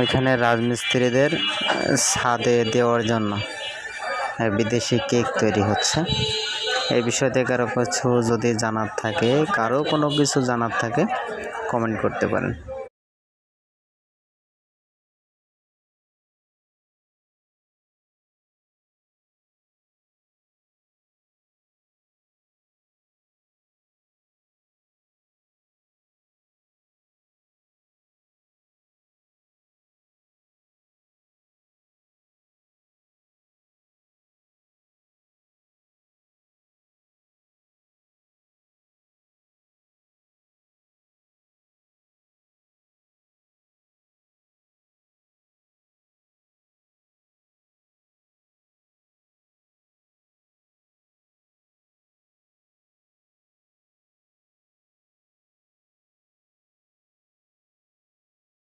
ওইখানে রাজমিস্ত্রিদের ছাদে দেওয়ার জন্য বিদেশি কেক তৈরি হচ্ছে। এই বিষয়তে কারও কিছু যদি জানার থাকে, কারও কোনো কিছু জানার থাকে কমেন্ট করতে পারেন।